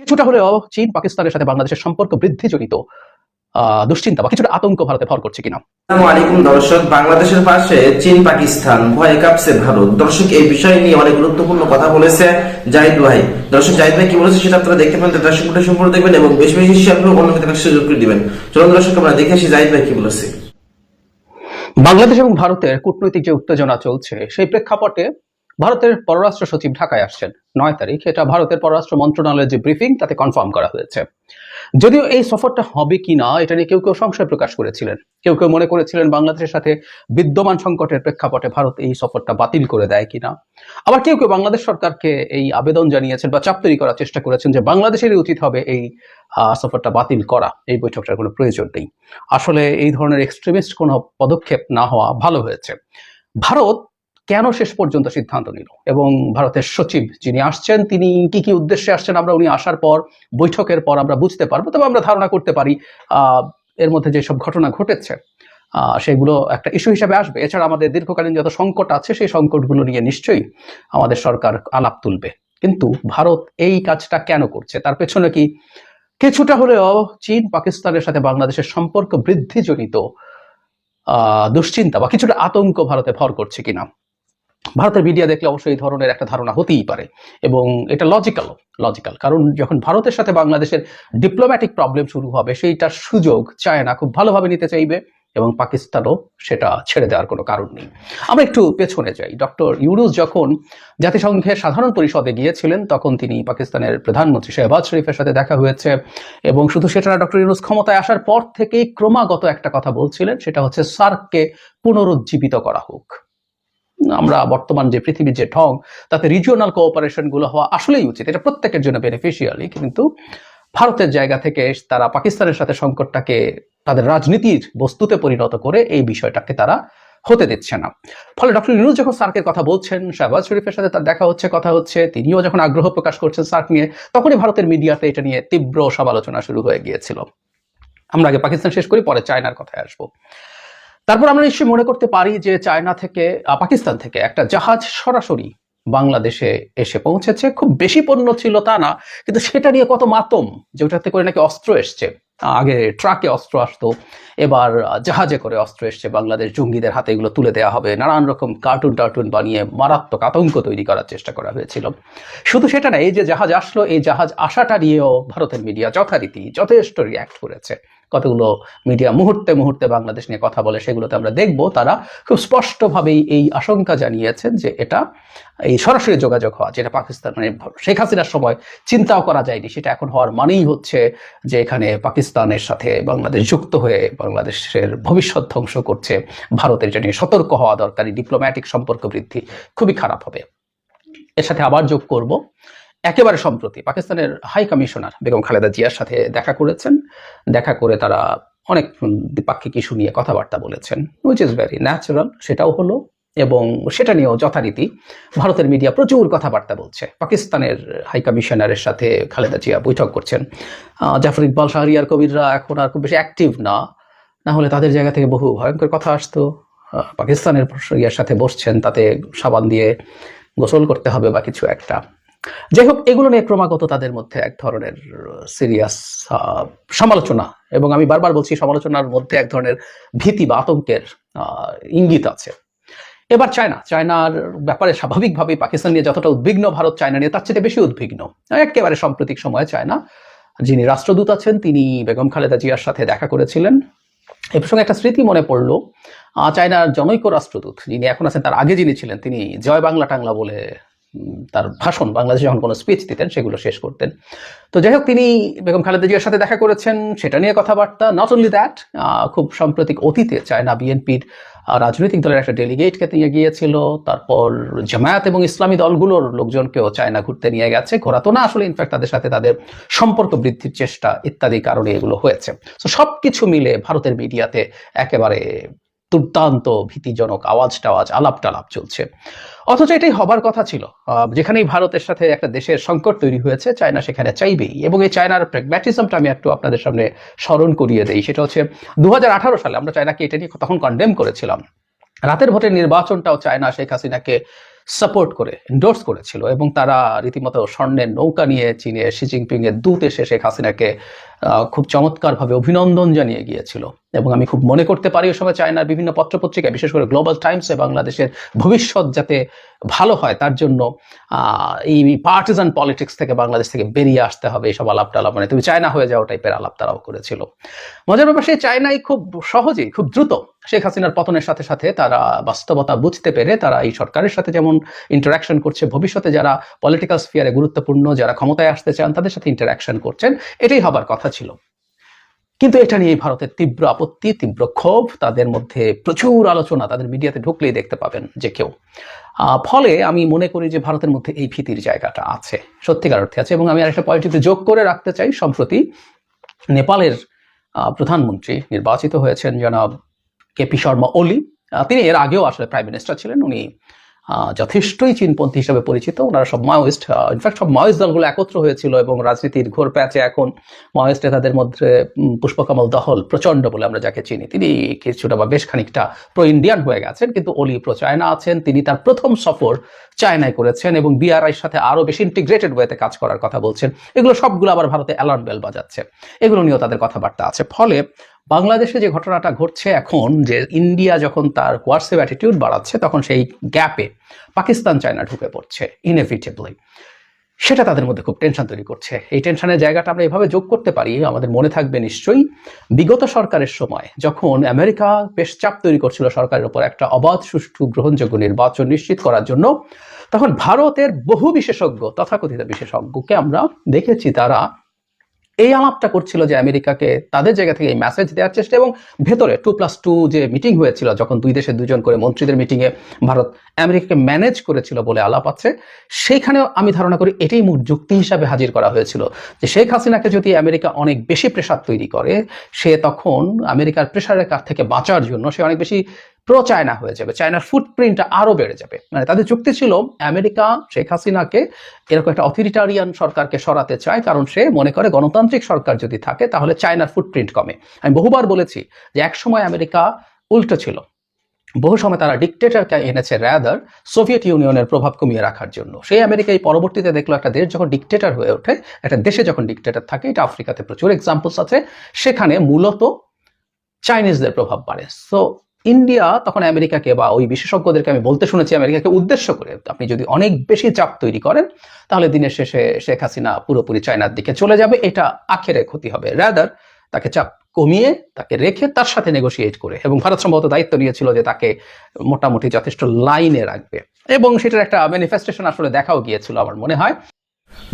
কিছুটা হলেও চীন পাকিস্তানের সাথে বাংলাদেশের সম্পর্ক বৃদ্ধিজনিত দুশ্চিন্তা বা কিছুটা আতঙ্ক ভারতে ভর করছে কিনা। আলাইকুম দর্শক বাংলাদেশের পাশে চীন পাকিস্তান ভয়ে কাঁপছে ভারত। দর্শক এই বিষয় নিয়ে অনেক গুরুত্বপূর্ণ কথা বলেছে জাহিদ ভাই। দর্শক জাহিদ ভাই কি বলেছে সেটা আপনারা দেখতে দর্শক ভিডিও সম্পূর্ণ দেখবেন এবং বেশি বেশি শেয়ার করে অন্য দেখার সুযোগ করে দিবেন। চলুন দর্শক আমরা দেখে আসি জাহিদ ভাই কি বলেছে। বাংলাদেশ এবং ভারতের কূটনৈতিক যে উত্তেজনা চলছে সেই প্রেক্ষাপটে ভারতের পররাষ্ট্র সচিব ঢাকায় আসছেন। নয় তারিখ, এটা ভারতের পররাষ্ট্র মন্ত্রণালয়ের যে ব্রিফিং তাতে কনফার্ম করা হয়েছে। যদিও এই সফরটা হবে কিনা এটা নিয়ে কেউ কেউ সংশয় প্রকাশ করেছিলেন। কেউ কেউ মনে করেছিলেন বাংলাদেশের সাথে বিদ্যমান সংকটের প্রেক্ষাপটে ভারত এই সফরটা বাতিল করে দেয় কিনা। আবার কেউ কেউ বাংলাদেশ সরকারকে এই আবেদন জানিয়েছেন বা চাপ তৈরি করার চেষ্টা করেছেন যে বাংলাদেশেরই উচিত হবে এই সফরটা বাতিল করা। এই বৈঠকটার কোনো প্রয়োজন নেই। আসলে এই ধরনের এক্সট্রিমিস্ট কোনো পদক্ষেপ না হওয়া ভালো হয়েছে। ভারত কেন শেষ পর্যন্ত সিদ্ধান্ত নিল? এবং ভারতের সচিব যিনি আসছেন, তিনি কি কি উদ্দেশ্যে আসছেন আমরা উনি আসার পর, বৈঠকের পর আমরা বুঝতে পারব। তবে আমরা ধারণা করতে পারি এর মধ্যে যেসব ঘটনা ঘটেছে সেগুলো একটা ইস্যু হিসাবে আসবে। এছাড়া আমাদের দীর্ঘকালীন যত সংকট আছে, সেই সংকটগুলো নিয়ে নিশ্চয়ই আমাদের সরকার আলাপ তুলবে। কিন্তু ভারত এই কাজটা কেন করছে? তার পেছনে কি কিছুটা হলেও চীন, পাকিস্তানের সাথে বাংলাদেশের সম্পর্ক বৃদ্ধিজনিত দুশ্চিন্তা বা কিছুটা আতঙ্ক ভারতে ভর করছে কিনা? ভারতের মিডিয়া দেখলে অবশ্যই এই ধরনের একটা ধারণা হতেই পারে এবং এটা লজিক্যাল লজিক্যাল কারণ যখন ভারতের সাথে বাংলাদেশের ডিপ্লোম্যাটিক প্রবলেম শুরু হবে, সেইটার সুযোগ চায়না খুব ভালোভাবে নিতে চাইবে এবং পাকিস্তানও সেটা ছেড়ে দেওয়ার কোনো কারণ নেই। আমরা একটু পেছনে যাই। ডক্টর ইউরুস যখন জাতিসংঘের সাধারণ পরিষদে গিয়েছিলেন, তখন তিনি পাকিস্তানের প্রধানমন্ত্রী শেহবাজ শরীফের সাথে দেখা হয়েছে এবং শুধু সেটা না, ডক্টর ইউনুস ক্ষমতায় আসার পর থেকেই ক্রমাগত একটা কথা বলছিলেন, সেটা হচ্ছে সার্ককে পুনরুজ্জীবিত করা হোক। আমরা বর্তমান যে পৃথিবীর যে ঢং, তাতে রিজিওনাল কোঅপারেশনগুলো হওয়া আসলেই উচিত। এটা প্রত্যেকের জন্য বেনিফিশিয়ালি কিন্তু ভারতের জায়গা থেকে তারা পাকিস্তানের সাথে সংকটটাকে তাদের রাজনীতির বস্তুতে পরিণত করে এই বিষয়টাকে তারা হতে দিচ্ছে না। ফলে ডক্টর ইউনুস যখন সার্কের কথা বলছেন, শাহবাজ শরীফের সাথে তার দেখা হচ্ছে, কথা হচ্ছে, তিনিও যখন আগ্রহ প্রকাশ করছেন সার্ক নিয়ে, তখনই ভারতের মিডিয়াতে এটা নিয়ে তীব্র সমালোচনা শুরু হয়ে গিয়েছিল। আমরা আগে পাকিস্তান শেষ করি, পরে চায়নার কথায় আসব। তারপর আমরা নিশ্চয়ই মনে করতে পারি যে চায়না থেকে পাকিস্তান থেকে একটা জাহাজ সরাসরি বাংলাদেশে এসে পৌঁছেছে। খুব বেশি পণ্য ছিল তা না, কিন্তু সেটা নিয়ে কত মাতম, যে ওটাতে করে নাকি অস্ত্র এসছে। আগে ট্রাকে অস্ত্র আসতো, এবার জাহাজে করে অস্ত্র এসছে। বাংলাদেশ জঙ্গিদের হাতে এগুলো তুলে দেওয়া হবে। নানান রকম কার্টুন টার্টুন বানিয়ে মারাত্মক আতঙ্ক তৈরি করার চেষ্টা করা হয়েছিল। শুধু সেটা না, এই যে জাহাজ আসলো, এই জাহাজ আসাটা নিয়েও ভারতের মিডিয়া যথারীতি যথেষ্ট রিয়াক্ট করেছে। কতগুলো মিডিয়া মুহূর্তে মুহূর্তে বাংলাদেশ নিয়ে কথা বলে সেগুলোতে আমরা দেখব। তারা খুব স্পষ্টভাবেই এই আশঙ্কা জানিয়েছেন যে এটা এই সরাসরি যোগাযোগ হওয়া, যেটা পাকিস্তান মানে শেখ হাসিনার সময় চিন্তাও করা যায়নি, সেটা এখন হওয়ার মানেই হচ্ছে যে এখানে পাকিস্তানের সাথে বাংলাদেশ যুক্ত হয়ে বাংলাদেশের ভবিষ্যৎ ধ্বংস করছে। ভারতের এটা নিয়ে সতর্ক হওয়া দরকারি ডিপ্লোম্যাটিক সম্পর্ক বৃদ্ধি খুবই খারাপ হবে। এর সাথে আবার যোগ করব। একেবারে সম্প্রতি পাকিস্তানের হাই কমিশনার বেগম খালেদা জিয়ার সাথে দেখা করেছেন। দেখা করে তারা অনেক দ্বিপাক্ষিক ইস্যু নিয়ে কথাবার্তা বলেছেন উইচ ইজ ভেরি ন্যাচারাল সেটাও হলো। এবং সেটা নিয়েও যথারীতি ভারতের মিডিয়া প্রচুর কথাবার্তা বলছে। পাকিস্তানের হাই কমিশনারের সাথে খালেদা জিয়া বৈঠক করছেন। জাফর ইকবাল, শাহরিয়ার কবিররা এখন আর খুব বেশি অ্যাক্টিভ না। না হলে তাদের জায়গা থেকে বহু ভয়ঙ্কর কথা আসতো। পাকিস্তানের ইয়ার সাথে বসছেন, তাতে সাবান দিয়ে গোসল করতে হবে বা কিছু একটা। যাই হোক এগুলো নিয়ে ক্রমাগত তাদের মধ্যে এক ধরনের সিরিয়াস সমালোচনা এবং আমি বারবার বলছি সমালোচনার মধ্যে এক ধরনের ভীতি বা আতঙ্কের ইঙ্গিত আছে। এবার চায়না, চায়নার ব্যাপারে স্বাভাবিকভাবেই পাকিস্তান নিয়ে যতটা উদ্বিগ্ন, ভারত চায়না নিয়ে তার চেয়ে বেশি উদ্বিগ্ন। একেবারে সাম্প্রতিক সময়ে চায়না, যিনি রাষ্ট্রদূত আছেন, তিনি বেগম খালেদা জিয়ার সাথে দেখা করেছিলেন। এ প্রসঙ্গে একটা স্মৃতি মনে পড়ল চায়নার জনৈক রাষ্ট্রদূত যিনি এখন আছেন, তার আগে যিনি ছিলেন, তিনি জয় বাংলা টাংলা বলে তার ভাষণ, বাংলাদেশে যখন কোনো স্পিচ দিতেন, সেগুলো শেষ করতেন। তো যাই হোক, তিনি বেগম খালেদা জিয়ার সাথে দেখা করেছেন, সেটা নিয়ে কথাবার্তা। নট অনলি দ্যাট খুব সাম্প্রতিক অতীতে চায়না বিএনপির রাজনৈতিক দলের একটা ডেলিগেটকে নিয়ে গিয়েছিল তারপর জামায়াত এবং ইসলামী দলগুলোর লোকজনকেও চায়না ঘুরতে নিয়ে গেছে। ঘোরা তো না আসলে ইনফ্যাক্ট তাদের সাথে তাদের সম্পর্ক বৃদ্ধির চেষ্টা ইত্যাদি কারণে এগুলো হয়েছে। তো সবকিছু মিলে ভারতের মিডিয়াতে একেবারে দুর্দান্ত ভীতিজনক আওয়াজ টাওয়াজ আলাপ টালাপ চলছে। অথচ এটাই হবার কথা ছিল। যেখানেই ভারতের সাথে একটা দেশের সংকট তৈরি হয়েছে, চায়না সেখানে চাইবেই। এবং এই চায়নার প্র্যাগম্যাটিজমটা আমি একটু আপনাদের সামনে স্মরণ করিয়ে দেই। সেটা হচ্ছে দু হাজার আঠারো সালে আমরা চায়নাকে এটা নিয়ে তখন কন্ডেম করেছিলাম। রাতের ভোটের নির্বাচনটাও চায়না শেখ হাসিনাকে সাপোর্ট করে এন্ডোর্স করেছিল এবং তারা রীতিমতো স্বর্ণের নৌকা নিয়ে চীনে শি জিনপিং এর দূত এসে শেখ হাসিনাকে খুব চমৎকারভাবে অভিনন্দন জানিয়ে গিয়েছিল। এবং আমি খুব মনে করতে পারি ওই সময় চায়নার বিভিন্ন পত্রপত্রিকায়, বিশেষ করে গ্লোবাল টাইমসে বাংলাদেশের ভবিষ্যৎ যাতে ভালো হয় তার জন্য এই পার্টিজান পলিটিক্স থেকে বাংলাদেশ থেকে বেরিয়ে আসতে হবে এইসব আলাপ টালাপ মানে তুমি চায়না হয়ে যাও টাইপের আলাপ তারাও করেছিল। মজার ব্যাপার সেই চায়নাই খুব সহজেই, খুব দ্রুত শেখ হাসিনার পতনের সাথে সাথে তারা বাস্তবতা বুঝতে পেরে তারা এই সরকারের সাথে যেমন ইন্টারাকশন করছে, ভবিষ্যতে যারা পলিটিক্যাল স্ফিয়ারে গুরুত্বপূর্ণ, যারা ক্ষমতায় আসতে চান, তাদের সাথে ইন্টারাকশন করছেন, এটাই হবার কথা ছিল। কিন্তু এটা নিয়ে ভারতের তীব্র আপত্তি, তীব্র ক্ষোভ, তাদের মধ্যে প্রচুর আলোচনা, তাদের মিডিয়াতে ঢুকলেই দেখতে পাবেন যে কেউ। ফলে আমি মনে করি যে ভারতের মধ্যে এই ভীতির জায়গাটা আছে, সত্যিকার অর্থে আছে। এবং আমি আরেকটা পয়েন্ট যোগ করে রাখতে চাই, সম্প্রতি নেপালের প্রধানমন্ত্রী নির্বাচিত হয়েছেন, জনাব কেপি শর্মা ওলি তিনি এর আগেও আসলে প্রাইম মিনিস্টার ছিলেন। উনি যথেষ্টই চীনপন্থী হিসেবে পরিচিত। ওনারা সব মাওয়িস্ট ইনফ্যাক্ট সব মাওয়িস্ট দলগুলো একত্র হয়েছিল এবং রাজনীতির ঘোর প্যাচে এখন মাওয়িস্ট নেতাদের মধ্যে পুষ্পকমল দহল প্রচণ্ড বলে আমরা যাকে চিনি। তিনি কিছুটা বা বেশ খানিকটা প্রো ইন্ডিয়ান হয়ে গেছেন, কিন্তু অলি প্রো চায়না আছেন। তিনি তার প্রথম সফর চায়নায় করেছেন এবং বিআরআইয়ের সাথে আরও বেশি ইন্টিগ্রেটেড ওয়েতে কাজ করার কথা বলছেন। এগুলো সবগুলো আবার ভারতে অ্যালার্ম বেল বাজাচ্ছে। এগুলো নিয়েও তাদের কথাবার্তা আছে। ফলে বাংলাদেশে যে ঘটনাটা ঘটছে এখন, যে ইন্ডিয়া যখন তার হোয়াটসঅ্যাপ অ্যাটিটিউড বাড়াচ্ছে, তখন সেই গ্যাপে পাকিস্তান চায়না ঢুকে পড়ছে ইনএভিটেবলি সেটা তাদের মধ্যে খুব টেনশন তৈরি করছে। এই টেনশনের জায়গাটা আমরা এভাবে যোগ করতে পারি, আমাদের মনে থাকবে নিশ্চয়ই। বিগত সরকারের সময় যখন আমেরিকা বেশ চাপ তৈরি করছিল সরকারের উপর একটা অবাধ সুষ্ঠু গ্রহণযোগ্য নির্বাচন নিশ্চিত করার জন্য, তখন ভারতের বহু বিশেষজ্ঞ, তথাকথিত বিশেষজ্ঞকে আমরা দেখেছি, তারা এই আলাপটা করছিল যে আমেরিকাকে তাদের জায়গা থেকে এই মেসেজ দেওয়ার চেষ্টা এবং ভেতরে টু প্লাস টু যে মিটিং হয়েছিল, যখন দুই দেশের দুজন করে মন্ত্রীদের মিটিংয়ে ভারত আমেরিকাকে ম্যানেজ করেছিল বলে আলাপ আছে সেইখানেও আমি ধারণা করি এটাই মূল যুক্তি হিসাবে হাজির করা হয়েছিল যে শেখ হাসিনাকে যদি আমেরিকা অনেক বেশি প্রেশার তৈরি করে, সে তখন আমেরিকার প্রেশারের কাছ থেকে বাঁচার জন্য সে অনেক বেশি প্রো চায়না হয়ে যাবে। চায়নার ফুটপ্রিন্টটা আরও বেড়ে যাবে। মানে তাদের যুক্তি ছিল, আমেরিকা, শেখ হাসিনাকে এরকম একটা অথরিটারিয়ান সরকারকে সরাতে চায়, কারণ সে মনে করে গণতান্ত্রিক সরকার যদি থাকে, তাহলে চায়নার ফুটপ্রিন্ট কমে। আমি বহুবার বলেছি যে এক সময় আমেরিকা উল্টো ছিল। বহু সময় তারা ডিকটেটরকে এনেছে র্যাদার সোভিয়েত ইউনিয়নের প্রভাব কমিয়ে রাখার জন্য। সেই আমেরিকা এই পরবর্তীতে দেখল একটা দেশ যখন ডিকটেটর হয়ে ওঠে, একটা দেশে যখন ডিকটেটর থাকে, এটা আফ্রিকাতে প্রচুর এক্সাম্পলস আছে, সেখানে মূলত চাইনিজদের প্রভাব বাড়ে। সো ইন্ডিয়া তখন আমেরিকাকে বা ওই বিশেষজ্ঞদেরকে আমি বলতে শুনেছি আমেরিকাকে উদ্দেশ্য করে। আপনি যদি অনেক বেশি চাপ তৈরি করেন, তাহলে দিনের শেষে শেখ হাসিনা পুরোপুরি চায়নার দিকে চলে যাবে। এটা আখেরে ক্ষতি হবে। রাদার তাকে চাপ কমিয়ে, তাকে রেখে তার সাথে নেগোসিয়েট করে। এবং ভারত সম্ভবত দায়িত্ব নিয়েছিল যে তাকে মোটামুটি যথেষ্ট লাইনে রাখবে। এবং সেটার একটা ম্যানিফেস্টেশন আসলে দেখাও গিয়েছিল আমার মনে হয়।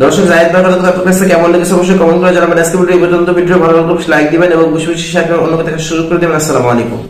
দর্শক, জাহিদ ভাই কথা আপনার কাছে কেমন লেগেছে অবশ্যই কমেন্ট করে জানাবেন। আজকে ভিডিও ভালো লাগলে লাইক দিবেন এবং বেশি বেশি শেয়ার করে অন্যকে দেখার সুযোগ করে দেবেন। আসসালামু আলাইকুম।